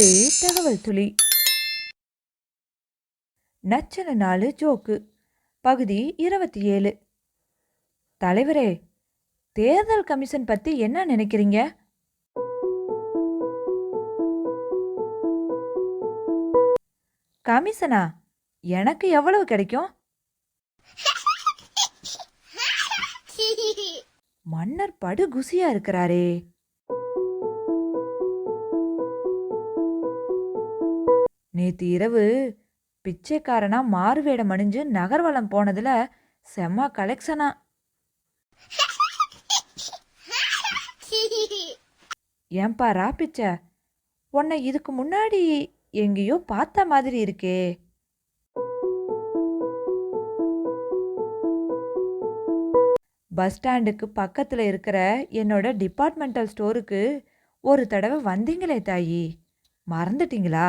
இது தகவல் துளி. நச்சன நாலு ஜோக்கு. பகுதி இருபத்தி ஏழு தலைவரே தேர்தல் கமிஷன் பத்தி என்ன நினைக்கிறீங்க? கமிஷனா எனக்கு எவ்வளவு கிடைக்கும்? மன்னர் படு குசியா இருக்கிறாரே. நேத்து இரவு பிச்சைக்காரனா மாறுவேடம் அணிஞ்சு நகர்வலம் போனதுல செம்ம கலெக்ஷனா ஏன்பா ராப்பிச்ச உன்னை இதுக்கு முன்னாடி எங்கேயோ பார்த்த மாதிரி இருக்கே. பஸ் ஸ்டாண்டுக்கு பக்கத்தில் இருக்கிற என்னோட டிபார்ட்மெண்டல் ஸ்டோருக்கு ஒரு தடவை வந்தீங்களே தாயி. மறந்துட்டீங்களா?